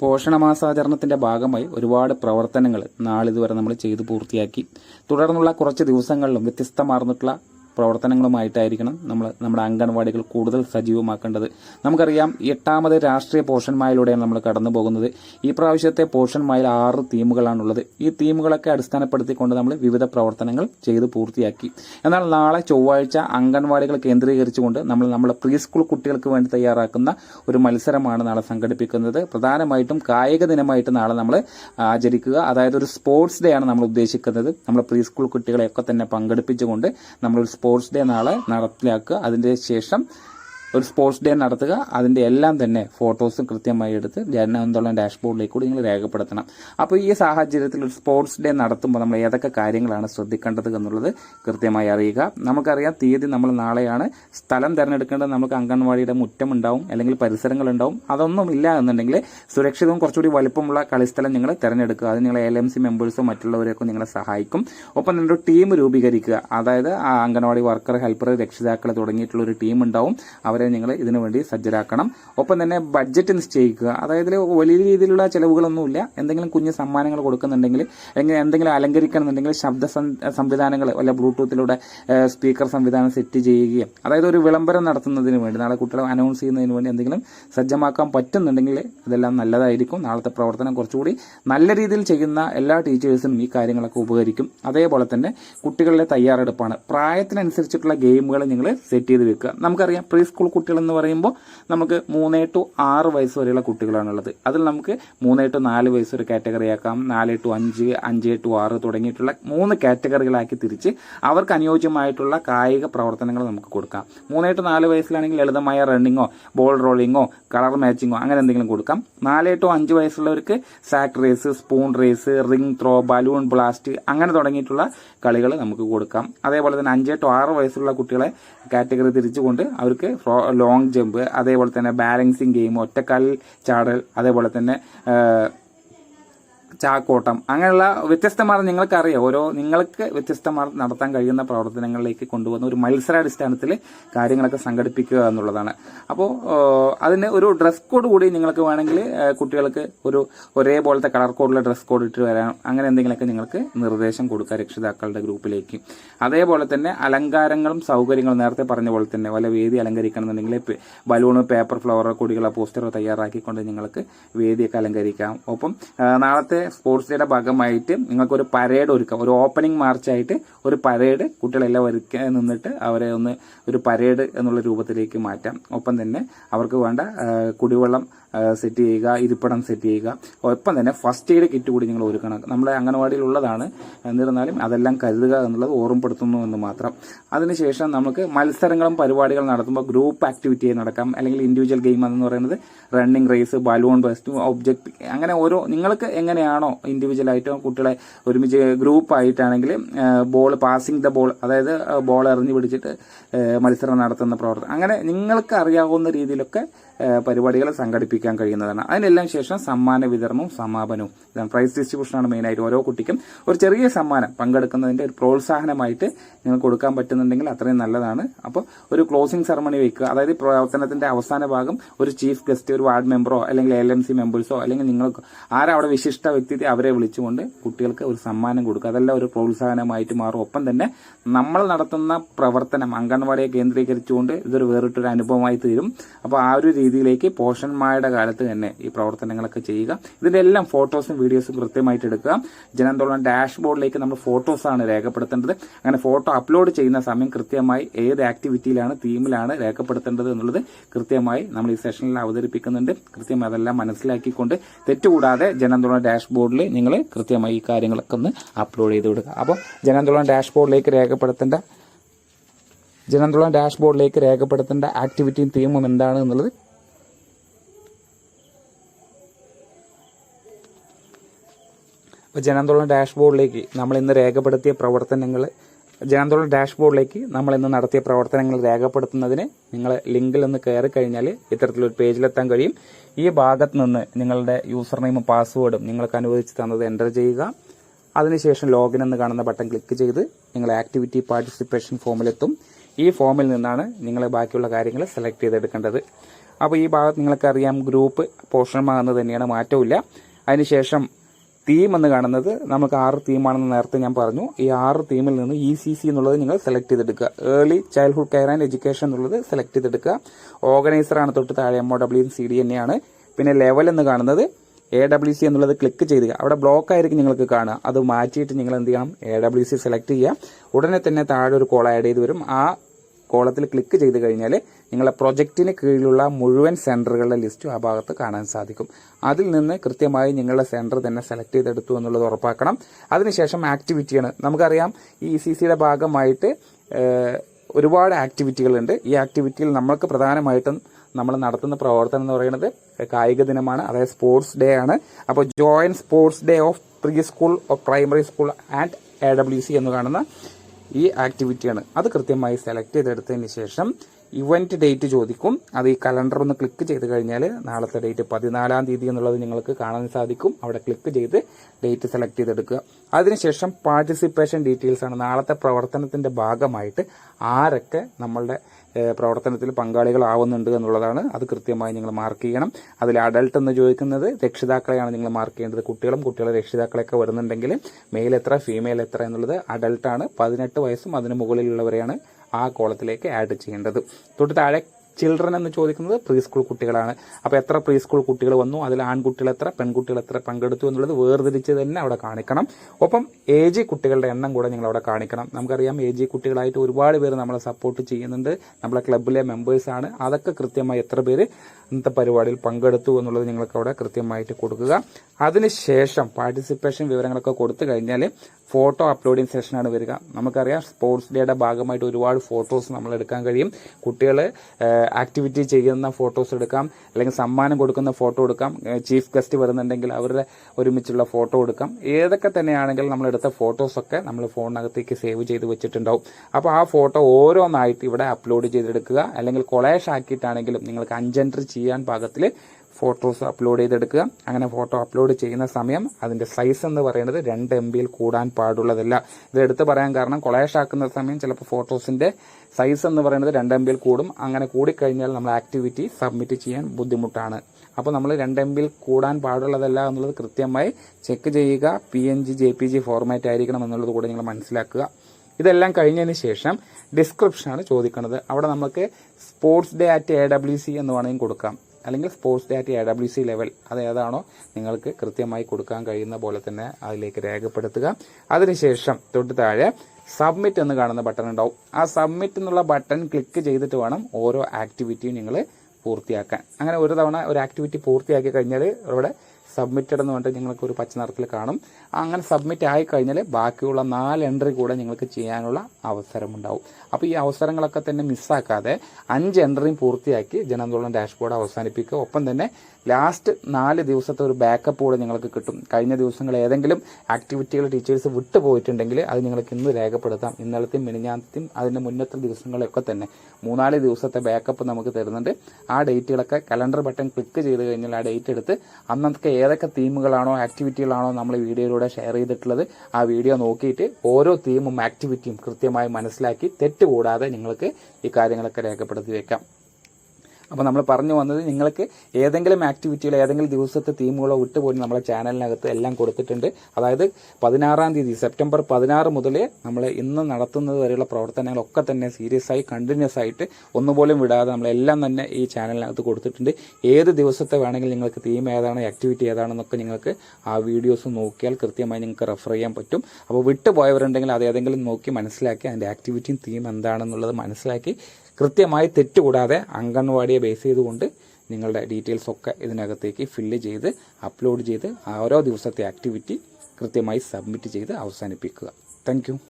പോഷണമാസാചരണത്തിന്റെ ഭാഗമായി ഒരുപാട് പ്രവർത്തനങ്ങൾ നാളിതുവരെ നമ്മൾ ചെയ്തു പൂർത്തിയാക്കി. തുടർന്നുള്ള കുറച്ച് ദിവസങ്ങളിലും വ്യത്യസ്തമാർന്നിട്ടുള്ള പ്രവർത്തനങ്ങളുമായിട്ടായിരിക്കണം നമ്മൾ നമ്മുടെ അംഗൻവാടികൾ കൂടുതൽ സജീവമാക്കേണ്ടത്. നമുക്കറിയാം എട്ടാമത് രാഷ്ട്രീയ പോഷൻ മായിലൂടെയാണ് നമ്മൾ കടന്നു പോകുന്നത് ഈ പ്രാവശ്യത്തെ പോഷൻ മായിൽ ആറ് തീമുകളാണുള്ളത്. ഈ തീമുകളൊക്കെ അടിസ്ഥാനപ്പെടുത്തിക്കൊണ്ട് നമ്മൾ വിവിധ പ്രവർത്തനങ്ങൾ ചെയ്ത് പൂർത്തിയാക്കി. എന്നാൽ നാളെ ചൊവ്വാഴ്ച അംഗൻവാടികൾ കേന്ദ്രീകരിച്ചുകൊണ്ട് നമ്മൾ നമ്മുടെ പ്രീ സ്കൂൾ കുട്ടികൾക്ക് വേണ്ടി തയ്യാറാക്കുന്ന ഒരു മത്സരമാണ് നാളെ സംഘടിപ്പിക്കുന്നത്. പ്രധാനമായിട്ടും കായിക ദിനമായിട്ട് നാളെ നമ്മൾ ആചരിക്കുക. അതായത് ഒരു സ്പോർട്സ് ഡേ ആണ് നമ്മൾ ഉദ്ദേശിക്കുന്നത്. നമ്മൾ പ്രീ സ്കൂൾ കുട്ടികളെയൊക്കെ തന്നെ പങ്കെടുപ്പിച്ചുകൊണ്ട് നമ്മളൊരു സ്പോർട്സ് ഡേ നാളെ നടപ്പിലാക്കുക. അതിന്റെ ശേഷം ഒരു സ്പോർട്സ് ഡേ നടത്തുക. അതിന്റെ എല്ലാം തന്നെ ഫോട്ടോസും കൃത്യമായി എടുത്ത് ജനന്തോളം ഡാഷ്ബോർഡിലേക്ക് കൂടി നിങ്ങൾ രേഖപ്പെടുത്തണം. അപ്പോൾ ഈ സാഹചര്യത്തിൽ ഒരു സ്പോർട്സ് ഡേ നടത്തുമ്പോൾ നമ്മൾ ഏതൊക്കെ കാര്യങ്ങളാണ് ശ്രദ്ധിക്കേണ്ടത് എന്നുള്ളത് കൃത്യമായി അറിയുക. നമുക്കറിയാം തീയതി നമ്മൾ നാളെയാണ്. സ്ഥലം തിരഞ്ഞെടുക്കേണ്ടത് നമുക്ക് അംഗൻവാടിയുടെ മുറ്റമുണ്ടാവും അല്ലെങ്കിൽ പരിസരങ്ങളുണ്ടാവും. അതൊന്നും ഇല്ല എന്നുണ്ടെങ്കിൽ സുരക്ഷിതവും കുറച്ചുകൂടി വലുപ്പമുള്ള കളിസ്ഥലം നിങ്ങൾ തിരഞ്ഞെടുക്കുക. അത് നിങ്ങൾ എൽ എം സി മെമ്പേഴ്സോ മറ്റുള്ളവരെയൊക്കെ നിങ്ങളെ സഹായിക്കും. ഒപ്പം നിങ്ങളുടെ ടീം രൂപീകരിക്കുക. അതായത് ആ അംഗൻവാടി വർക്കർ ഹെൽപ്പർ രക്ഷിതാക്കൾ തുടങ്ങിയിട്ടുള്ള ഒരു ടീം ഉണ്ടാവും. അവരെ നിങ്ങൾ ഇതിനു വേണ്ടി സജ്ജരാക്കണം. ഒപ്പം തന്നെ ബഡ്ജറ്റ് നിശ്ചയിക്കുക. അതായത് വലിയ രീതിയിലുള്ള ചിലവുകളൊന്നുമില്ല. എന്തെങ്കിലും കുഞ്ഞു സമ്മാനങ്ങൾ കൊടുക്കുന്നുണ്ടെങ്കിൽ അല്ലെങ്കിൽ എന്തെങ്കിലും അലങ്കരിക്കണമെന്നുണ്ടെങ്കിൽ ശബ്ദ സംവിധാനങ്ങൾ വല്ല ബ്ലൂടൂത്തിലൂടെ സ്പീക്കർ സംവിധാനം സെറ്റ് ചെയ്യുകയും അതായത് ഒരു വിളംബരം നടത്തുന്നതിന് വേണ്ടി നാളെ കുട്ടികളെ അനൗൺസ് ചെയ്യുന്നതിന് വേണ്ടി എന്തെങ്കിലും സജ്ജമാക്കാൻ പറ്റുന്നുണ്ടെങ്കിൽ ഇതെല്ലാം നല്ലതായിരിക്കും. നാളത്തെ പ്രവർത്തനം കുറച്ചുകൂടി നല്ല രീതിയിൽ ചെയ്യുന്ന എല്ലാ ടീച്ചേഴ്സും ഈ കാര്യങ്ങളൊക്കെ ഉപകരിക്കും. അതേപോലെ തന്നെ കുട്ടികളുടെ തയ്യാറെടുപ്പാണ്. പ്രായത്തിനനുസരിച്ചിട്ടുള്ള ഗെയിമുകൾ നിങ്ങൾ സെറ്റ് ചെയ്ത് വെക്കുക. നമുക്കറിയാം പ്രീ സ്കൂൾ കുട്ടികൾ എന്ന് പറയുമ്പോൾ നമുക്ക് മൂന്ന് ടു ആറ് വയസ്സ് വരെയുള്ള കുട്ടികളാണുള്ളത്. അതിൽ നമുക്ക് മൂന്ന് ടു നാല് വയസ്സ് ഒരു കാറ്റഗറി ആക്കാം. നാല് ടു അഞ്ച് അഞ്ച് ടു ആറ് തുടങ്ങിയിട്ടുള്ള മൂന്ന് കാറ്റഗറികളാക്കി തിരിച്ച് അവർക്ക് അനുയോജ്യമായിട്ടുള്ള കായിക പ്രവർത്തനങ്ങൾ നമുക്ക് കൊടുക്കാം. മൂന്ന് ടു നാല് വയസ്സിലാണെങ്കിൽ ലളിതമായ റണ്ണിങ്ങോ ബോൾ റോളിങ്ങോ കളർ മാച്ചിങ്ങോ അങ്ങനെ എന്തെങ്കിലും കൊടുക്കാം. നാല് ടു അഞ്ച് വയസ്സുള്ളവർക്ക് sack race spoon race ring throw balloon blast അങ്ങനെ തുടങ്ങിയിട്ടുള്ള കളികൾ നമുക്ക് കൊടുക്കാം. അതേപോലെ തന്നെ അഞ്ച് ടു ആറ് വയസ്സുള്ള കുട്ടികളെ കാറ്റഗറി തിരിച്ചുകൊണ്ട് അവർക്ക് ലോങ് ജമ്പ് അതേപോലെ തന്നെ ബാലൻസിങ് ഗെയിം ഒറ്റക്കാലിൽ ചാടൽ അതേപോലെ തന്നെ ചാക്കോട്ടം. അങ്ങനെയുള്ള വ്യത്യസ്തമായ നിങ്ങൾക്കറിയാം. ഓരോ നിങ്ങൾക്ക് വ്യത്യസ്തമായി നടത്താൻ കഴിയുന്ന പ്രവർത്തനങ്ങളിലേക്ക് കൊണ്ടുവന്ന ഒരു മത്സരാടിസ്ഥാനത്തിൽ കാര്യങ്ങളൊക്കെ സംഘടിപ്പിക്കുക എന്നുള്ളതാണ്. അപ്പോൾ അതിന് ഒരു ഡ്രസ് കോഡ് കൂടി നിങ്ങൾക്ക് വേണമെങ്കിൽ കുട്ടികൾക്ക് ഒരു ഒരേപോലത്തെ കളർ കോഡുള്ള ഡ്രസ് കോഡ് ഇട്ട് വരാം. അങ്ങനെ എന്തെങ്കിലുമൊക്കെ നിങ്ങൾക്ക് നിർദ്ദേശം കൊടുക്കുക രക്ഷിതാക്കളുടെ ഗ്രൂപ്പിലേക്ക്. അതേപോലെ തന്നെ അലങ്കാരങ്ങളും സൗകര്യങ്ങളും നേരത്തെ പറഞ്ഞ പോലെ തന്നെ വല്ല വേദി അലങ്കരിക്കണമെന്നുണ്ടെങ്കിൽ ബലൂണ് പേപ്പർ ഫ്ലവർ കൊടികളോ പോസ്റ്ററോ തയ്യാറാക്കിക്കൊണ്ട് നിങ്ങൾക്ക് വേദിയൊക്കെ അലങ്കരിക്കാം. ഒപ്പം നാളത്തെ സ്പോർട്സ് ഡേയുടെ ഭാഗമായിട്ട് നിങ്ങൾക്ക് ഒരു പരേഡ് ഒരുക്കാം. ഒരു ഓപ്പണിംഗ് മാർച്ചായിട്ട് ഒരു പരേഡ് കുട്ടികളെല്ലാം ഒരുക്കാൻ നിന്നിട്ട് അവരെ ഒന്ന് ഒരു പരേഡ് എന്നുള്ള രൂപത്തിലേക്ക് മാറ്റാം. ഒപ്പം തന്നെ അവർക്ക് വേണ്ട കുടിവെള്ളം സെറ്റ് ചെയ്യുക ഇരിപ്പിടം സെറ്റ് ചെയ്യുക. ഒപ്പം തന്നെ ഫസ്റ്റ് എയ്ഡ് കിറ്റ് കൂടി നിങ്ങൾ ഒരുക്കണം. നമ്മുടെ അംഗനവാടിയിൽ ഉള്ളതാണ് എന്നിരുന്നാലും അതെല്ലാം കരുതുക എന്നുള്ളത് ഓർമ്മപ്പെടുത്തുന്നു എന്ന് മാത്രം. അതിനുശേഷം നമുക്ക് മത്സരങ്ങളും പരിപാടികളും നടത്തുമ്പോൾ ഗ്രൂപ്പ് ആക്ടിവിറ്റി നടക്കാം. അല്ലെങ്കിൽ ഇൻഡിവിജ്വൽ ഗെയിം എന്ന് പറയുന്നത് running race balloon best object അങ്ങനെ ഓരോ നിങ്ങൾക്ക് എങ്ങനെയാണോ ഇൻഡിവിജ്വൽ ആയിട്ടോ കുട്ടികളെ ഒരുമിച്ച് ഗ്രൂപ്പ് ആയിട്ടാണെങ്കിൽ ബോൾ പാസിംഗ് ദ ബോൾ അതായത് ബോൾ എറിഞ്ഞു പിടിച്ചിട്ട് മത്സരം നടത്തുന്ന പ്രവർത്തനം. അങ്ങനെ നിങ്ങൾക്ക് അറിയാവുന്ന രീതിയിലൊക്കെ പരിപാടികൾ സംഘടിപ്പിക്കാൻ കഴിയുന്നതാണ്. അതിനെല്ലാം ശേഷം സമ്മാന വിതരണവും സമാപനവും. ഇതാണ് പ്രൈസ് ഡിസ്ട്രിബ്യൂഷനാണ് മെയിനായിട്ട് ഓരോ കുട്ടിക്കും ഒരു ചെറിയ സമ്മാനം പങ്കെടുക്കുന്നതിന്റെ ഒരു പ്രോത്സാഹനമായിട്ട് നിങ്ങൾ കൊടുക്കാൻ പറ്റുന്നുണ്ടെങ്കിൽ അത്രയും നല്ലതാണ്. അപ്പോൾ ഒരു ക്ലോസിംഗ് സെറമണി വയ്ക്കുക അതായത് പ്രവർത്തനത്തിന്റെ അവസാന ഭാഗം ഒരു ചീഫ് ഗസ്റ്റ് ഒരു വാർഡ് മെമ്പറോ അല്ലെങ്കിൽ എൽ എം സി മെമ്പേഴ്സോ അല്ലെങ്കിൽ നിങ്ങൾക്ക് ആരവിടെ വിശിഷ്ട വ്യക്തി അവരെ വിളിച്ചുകൊണ്ട് കുട്ടികൾക്ക് ഒരു സമ്മാനം കൊടുക്കുക. അതെല്ലാം ഒരു പ്രോത്സാഹനമായിട്ട് മാറും. ഒപ്പം തന്നെ നമ്മൾ നടത്തുന്ന പ്രവർത്തനം അംഗൻവാടിയെ കേന്ദ്രീകരിച്ചുകൊണ്ട് ഇതൊരു വേറിട്ടൊരു അനുഭവമായി തീരും. അപ്പോൾ ആ ഒരു രീതിയിലേക്ക് പോഷന്മാരുടെ കാലത്ത് തന്നെ ഈ പ്രവർത്തനങ്ങളൊക്കെ ചെയ്യുക. ഇതിന്റെ എല്ലാം ഫോട്ടോസും വീഡിയോസും കൃത്യമായിട്ട് എടുക്കുക. ജനന്തോളം ഡാഷ്ബോർഡിലേക്ക് നമ്മൾ ഫോട്ടോസാണ് രേഖപ്പെടുത്തേണ്ടത്. അങ്ങനെ ഫോട്ടോ അപ്ലോഡ് ചെയ്യുന്ന സമയം കൃത്യമായി ഏത് ആക്ടിവിറ്റിയിലാണ് തീമിലാണ് രേഖപ്പെടുത്തേണ്ടത് എന്നുള്ളത് കൃത്യമായി നമ്മൾ ഈ സെഷനിൽ അവതരിപ്പിക്കുന്നുണ്ട്. കൃത്യമായി അതെല്ലാം മനസ്സിലാക്കിക്കൊണ്ട് തെറ്റുകൂടാതെ ജനന്തോളം ഡാഷ്ബോർഡിൽ നിങ്ങൾ കൃത്യമായി ഈ കാര്യങ്ങളൊക്കെ ഒന്ന് അപ്ലോഡ് ചെയ്ത് കൊടുക്കുക അപ്പോൾ ജനന്തോളം ഡാഷ്ബോർഡിലേക്ക് രേഖപ്പെടുത്തേണ്ട ജനന്തോളം ഡാഷ്ബോർഡിലേക്ക് രേഖപ്പെടുത്തേണ്ട ആക്ടിവിറ്റിയും തീമും എന്താണ് എന്നുള്ളത് അപ്പോൾ ജനാന്തോളം ഡാഷ്ബോർഡിലേക്ക് നമ്മൾ ഇന്ന് രേഖപ്പെടുത്തിയ പ്രവർത്തനങ്ങൾ ജനാന്തോളം ഡാഷ്ബോർഡിലേക്ക് നമ്മൾ ഇന്ന് നടത്തിയ പ്രവർത്തനങ്ങൾ രേഖപ്പെടുത്തുന്നതിന് നിങ്ങൾ ലിങ്കിൽ ഒന്ന് കയറി കഴിഞ്ഞാൽ ഇത്തരത്തിലൊരു പേജിലെത്താൻ കഴിയും. ഈ ഭാഗത്ത് നിന്ന് നിങ്ങളുടെ യൂസർ നെയിമും പാസ്വേഡും നിങ്ങൾക്ക് അനുവദിച്ച് തന്നത് എന്റർ ചെയ്യുക. അതിനുശേഷം ലോഗിൻ എന്ന് കാണുന്ന ബട്ടൺ ക്ലിക്ക് ചെയ്ത് നിങ്ങൾ ആക്ടിവിറ്റി പാർട്ടിസിപ്പേഷൻ ഫോമിലെത്തും ഈ ഫോമിൽ നിന്നാണ് നിങ്ങൾ ബാക്കിയുള്ള കാര്യങ്ങൾ സെലക്ട് ചെയ്തെടുക്കേണ്ടത്. അപ്പോൾ ഈ ഭാഗത്ത് നിങ്ങൾക്കറിയാം ഗ്രൂപ്പ് പോഷണമാകുന്നത് തന്നെയാണ് മാറ്റമില്ല അതിനുശേഷം തീം എന്ന് കാണുന്നത് നമുക്ക് ആറ് തീമാണെന്ന് നേരത്തെ ഞാൻ പറഞ്ഞു. ഈ ആറ് തീമിൽ നിന്ന് ഇ സി സി എന്നുള്ളത് നിങ്ങൾ സെലക്ട് ചെയ്തെടുക്കുക. Early childhood care and education എന്നുള്ളത് സെലക്ട് ചെയ്തെടുക്കുക. ഓർഗനൈസറാണ് തൊട്ട് താഴെ M O W C D തന്നെയാണ് പിന്നെ ലെവൽ എന്ന് കാണുന്നത് എ ഡബ്ല്യു സി എന്നുള്ളത് ക്ലിക്ക് ചെയ്യുക. അവിടെ ബ്ലോക്ക് ആയിരിക്കും നിങ്ങൾക്ക് കാണുക. അത് മാറ്റിയിട്ട് നിങ്ങൾ എന്ത് ചെയ്യണം? എ ഡബ്ല്യു സി സെലക്ട് ചെയ്യുക. ഉടനെ തന്നെ താഴെ ഒരു കോൾ ആഡ് ചെയ്ത് വരും. ആ കോളത്തിൽ ക്ലിക്ക് ചെയ്ത് കഴിഞ്ഞാൽ നിങ്ങളെ പ്രൊജക്റ്റിന് കീഴിലുള്ള മുഴുവൻ സെന്ററുകളുടെ ലിസ്റ്റും ആ ഭാഗത്ത് കാണാൻ സാധിക്കും. അതിൽ നിന്ന് കൃത്യമായി നിങ്ങളുടെ സെന്റർ തന്നെ സെലക്ട് ചെയ്തെടുത്തു എന്നുള്ളത് ഉറപ്പാക്കണം. അതിനുശേഷം ആക്ടിവിറ്റിയാണ്. നമുക്കറിയാം ഈ സി സിയുടെ ഭാഗമായിട്ട് ഒരുപാട് ആക്ടിവിറ്റികളുണ്ട്. ഈ ആക്ടിവിറ്റിയിൽ നമ്മൾക്ക് പ്രധാനമായിട്ടും നമ്മൾ നടത്തുന്ന പ്രവർത്തനം എന്ന് പറയുന്നത് കായിക ദിനമാണ് അതായത് സ്പോർട്സ് ഡേ ആണ്. അപ്പോൾ join sports day of preschool of primary school and A W C എന്ന് കാണുന്ന ഈ ആക്ടിവിറ്റിയാണ്. അത് കൃത്യമായി സെലക്ട് ചെയ്തെടുത്തതിന് ശേഷം ഇവന്റ് ഡേറ്റ് ചോദിക്കും. അത് ഈ കലണ്ടർ ഒന്ന് ക്ലിക്ക് ചെയ്ത് കഴിഞ്ഞാൽ നാളത്തെ ഡേറ്റ് പതിനാലാം തീയതി എന്നുള്ളത് നിങ്ങൾക്ക് കാണാൻ സാധിക്കും. അവിടെ ക്ലിക്ക് ചെയ്ത് ഡേറ്റ് സെലക്ട് ചെയ്തെടുക്കുക. അതിനുശേഷം പാർട്ടിസിപ്പേഷൻ ഡീറ്റെയിൽസ് ആണ്. നാളത്തെ പ്രവർത്തനത്തിന്റെ ഭാഗമായിട്ട് ആരൊക്കെ നമ്മളുടെ പ്രവർത്തനത്തിൽ പങ്കാളികളാവുന്നുണ്ട് എന്നുള്ളതാണ്. അത് കൃത്യമായി നിങ്ങൾ മാർക്ക് ചെയ്യണം. അതിൽ അഡൾട്ട് എന്ന് ചോദിക്കുന്നത് രക്ഷിതാക്കളെയാണ് നിങ്ങൾ മാർക്ക് ചെയ്യേണ്ടത്. കുട്ടികളും കുട്ടികളെ രക്ഷിതാക്കളെയൊക്കെ വരുന്നുണ്ടെങ്കിൽ മെയിൽ എത്ര ഫീമെയിൽ എത്ര എന്നുള്ളത് അഡൾട്ടാണ് പതിനെട്ട് വയസ്സും അതിന് മുകളിലുള്ളവരെയാണ് ആ കോളത്തിലേക്ക് ആഡ് ചെയ്യേണ്ടത്. തൊട്ട് താഴെ ചിൽഡ്രൻ എന്ന് ചോദിക്കുന്നത് പ്രീ സ്കൂൾ കുട്ടികളാണ്. അപ്പോൾ എത്ര പ്രീ സ്കൂൾ കുട്ടികൾ വന്നു? അതിൽ ആൺകുട്ടികൾ എത്ര പെൺകുട്ടികൾ എത്ര പങ്കെടുത്തു എന്നുള്ളത് വേർതിരിച്ച് തന്നെ അവിടെ കാണിക്കണം. ഒപ്പം എ ജി കുട്ടികളുടെ എണ്ണം കൂടെ നിങ്ങൾ അവിടെ കാണിക്കണം. നമുക്കറിയാം എ ജി കുട്ടികളായിട്ട് ഒരുപാട് പേര് നമ്മളെ സപ്പോർട്ട് ചെയ്യുന്നുണ്ട്. നമ്മളെ ക്ലബിലെ മെമ്പേഴ്സാണ് അതൊക്കെ കൃത്യമായി എത്ര പേര് ഇന്നത്തെ പരിപാടിയിൽ പങ്കെടുത്തു എന്നുള്ളത് നിങ്ങൾക്ക് അവിടെ കൃത്യമായിട്ട് കൊടുക്കുക. അതിനുശേഷം പാർട്ടിസിപ്പേഷൻ വിവരങ്ങളൊക്കെ കൊടുത്തു കഴിഞ്ഞാൽ ഫോട്ടോ അപ്ലോഡിംഗ് സെഷനാണ് വരിക. നമുക്കറിയാം സ്പോർട്സ് ഡേയുടെ ഭാഗമായിട്ട് ഒരുപാട് ഫോട്ടോസ് നമ്മൾ എടുക്കാൻ കഴിയും കുട്ടികൾ ആക്ടിവിറ്റി ചെയ്യുന്ന ഫോട്ടോസ് എടുക്കാം. അല്ലെങ്കിൽ സമ്മാനം കൊടുക്കുന്ന ഫോട്ടോ എടുക്കാം. ചീഫ് ഗസ്റ്റ് വരുന്നുണ്ടെങ്കിൽ അവരുടെ ഒരുമിച്ചുള്ള ഫോട്ടോ എടുക്കാം. ഏതൊക്കെ തന്നെയാണെങ്കിൽ നമ്മൾ എടുത്ത ഫോട്ടോസൊക്കെ നമ്മൾ ഫോണിനകത്തേക്ക് സേവ് ചെയ്ത് വെച്ചിട്ടുണ്ടാവും. അപ്പോൾ ആ ഫോട്ടോ ഓരോന്നായിട്ട് ഇവിടെ അപ്ലോഡ് ചെയ്തെടുക്കുക. അല്ലെങ്കിൽ കൊളേഷ് ആക്കിയിട്ടാണെങ്കിലും നിങ്ങൾക്ക് അഞ്ചെൻട്രി ചെയ്യാൻ പാകത്തിൽ ഫോട്ടോസ് അപ്ലോഡ് ചെയ്തെടുക്കുക. അങ്ങനെ ഫോട്ടോ അപ്ലോഡ് ചെയ്യുന്ന സമയം അതിന്റെ സൈസ് എന്ന് പറയുന്നത് രണ്ട് എം ബിയിൽ കൂടാൻ പാടുള്ളതല്ല. ഇത് എടുത്ത് പറയാൻ കാരണം കൊളേഷ് ആക്കുന്ന സമയം ചിലപ്പോൾ ഫോട്ടോസിന്റെ സൈസ് എന്ന് പറയുന്നത് രണ്ട് എം ബിയിൽ കൂടും. അങ്ങനെ കൂടിക്കഴിഞ്ഞാൽ നമ്മൾ ആക്ടിവിറ്റി സബ്മിറ്റ് ചെയ്യാൻ ബുദ്ധിമുട്ടാണ്. അപ്പോൾ നമ്മൾ രണ്ട് എം ബിയിൽ കൂടാൻ പാടുള്ളതല്ല എന്നുള്ളത് കൃത്യമായി ചെക്ക് ചെയ്യുക. P N G J P G format ആയിരിക്കണം എന്നുള്ളത് കൂടെ നിങ്ങൾ മനസ്സിലാക്കുക. ഇതെല്ലാം കഴിഞ്ഞതിന് ശേഷം ഡിസ്ക്രിപ്ഷനാണ് ചോദിക്കുന്നത്. അവിടെ നമുക്ക് sports day at A W C എന്ന് വേണമെങ്കിൽ കൊടുക്കാം. അല്ലെങ്കിൽ sports data A W C level അത് ഏതാണോ നിങ്ങൾക്ക് കൃത്യമായി കൊടുക്കാൻ കഴിയുന്ന പോലെ തന്നെ അതിലേക്ക് രേഖപ്പെടുത്തുക. അതിനുശേഷം തൊട്ട് താഴെ സബ്മിറ്റ് എന്ന് കാണുന്ന ബട്ടൺ ഉണ്ടാവും. ആ സബ്മിറ്റ് എന്നുള്ള ബട്ടൺ ക്ലിക്ക് ചെയ്തിട്ട് വേണം ഓരോ ആക്ടിവിറ്റിയും നിങ്ങൾ പൂർത്തിയാക്കാൻ. അങ്ങനെ ഒരു തവണ ഒരു ആക്ടിവിറ്റി പൂർത്തിയാക്കി കഴിഞ്ഞാൽ അവിടെ സബ്മിറ്റഡ് എന്ന് പറഞ്ഞിട്ട് നിങ്ങൾക്ക് ഒരു പച്ച നിറത്തിൽ കാണും. അങ്ങനെ സബ്മിറ്റ് ആയി കഴിഞ്ഞാൽ ബാക്കിയുള്ള നാല് എൻട്രി കൂടെ നിങ്ങൾക്ക് ചെയ്യാനുള്ള അവസരമുണ്ടാവും. അപ്പോൾ ഈ അവസരങ്ങളൊക്കെ തന്നെ മിസ്സാക്കാതെ അഞ്ച് എൻട്രിയും പൂർത്തിയാക്കി ജനാന്തോളം ഡാഷ്ബോർഡ് അവസാനിപ്പിക്കുക. ഒപ്പം തന്നെ ലാസ്റ്റ് നാല് ദിവസത്തെ ഒരു ബാക്കപ്പ് കൂടെ നിങ്ങൾക്ക് കിട്ടും. കഴിഞ്ഞ ദിവസങ്ങൾ ഏതെങ്കിലും ആക്ടിവിറ്റികൾ ടീച്ചേഴ്സ് വിട്ടുപോയിട്ടുണ്ടെങ്കിൽ അത് നിങ്ങൾക്ക് ഇന്ന് രേഖപ്പെടുത്താം. ഇന്നലത്തെയും മിനിഞ്ഞാത്തെയും അതിന്റെ മുന്നത്തെ ദിവസങ്ങളൊക്കെ തന്നെ മൂന്നാൽ ദിവസത്തെ ബാക്കപ്പ് നമുക്ക് തരുന്നുണ്ട്. ആ ഡേറ്റുകളൊക്കെ കലണ്ടർ ബട്ടൺ ക്ലിക്ക് ചെയ്ത് കഴിഞ്ഞാൽ ആ ഡേറ്റ് എടുത്ത് അന്നത്തെ ഏതൊക്കെ തീമുകളാണോ ആക്ടിവിറ്റികളാണോ നമ്മൾ വീഡിയോയിലൂടെ ഷെയർ ചെയ്തിട്ടുള്ളത്. ആ വീഡിയോ നോക്കിയിട്ട് ഓരോ തീമും ആക്ടിവിറ്റിയും കൃത്യമായി മനസ്സിലാക്കി തെറ്റുകൂടാതെ നിങ്ങൾക്ക് ഈ കാര്യങ്ങളൊക്കെ രേഖപ്പെടുത്തി വെക്കാം. അപ്പോൾ നമ്മൾ പറഞ്ഞു വന്നത് നിങ്ങൾക്ക് ഏതെങ്കിലും ആക്ടിവിറ്റികൾ ഏതെങ്കിലും ദിവസത്തെ തീമുകളോ വിട്ടുപോയി നമ്മളെ ചാനലിനകത്ത് എല്ലാം കൊടുത്തിട്ടുണ്ട്. അതായത് പതിനാറാം തീയതി സെപ്റ്റംബർ പതിനാറ് മുതൽ നമ്മൾ ഇന്ന് നടത്തുന്നത് വരെയുള്ള പ്രവർത്തനങ്ങളൊക്കെ തന്നെ സീരിയസ് ആയി കണ്ടിന്യൂസ് ആയിട്ട് ഒന്നുപോലും വിടാതെ നമ്മളെല്ലാം തന്നെ ഈ ചാനലിനകത്ത് കൊടുത്തിട്ടുണ്ട്. ഏത് ദിവസത്തെ വേണമെങ്കിൽ നിങ്ങൾക്ക് തീം ഏതാണ് ആക്ടിവിറ്റി ഏതാണെന്നൊക്കെ നിങ്ങൾക്ക് ആ വീഡിയോസ് നോക്കിയാൽ കൃത്യമായി നിങ്ങൾക്ക് റെഫർ ചെയ്യാൻ പറ്റും. അപ്പോൾ വിട്ടുപോയവരുണ്ടെങ്കിൽ അത് ഏതെങ്കിലും നോക്കി മനസ്സിലാക്കി അതിന്റെ ആക്ടിവിറ്റിയും തീം എന്താണെന്നുള്ളത് മനസ്സിലാക്കി കൃത്യമായി തെറ്റുകൂടാതെ അംഗൻവാടിയെ ബേസ് ചെയ്തുകൊണ്ട് നിങ്ങളുടെ ഡീറ്റെയിൽസ് ഒക്കെ ഇതിനകത്തേക്ക് ഫില്ല് ചെയ്ത് അപ്ലോഡ് ചെയ്ത് ഓരോ ദിവസത്തെ ആക്ടിവിറ്റി കൃത്യമായി സബ്മിറ്റ് ചെയ്ത് അവസാനിപ്പിക്കുക. താങ്ക്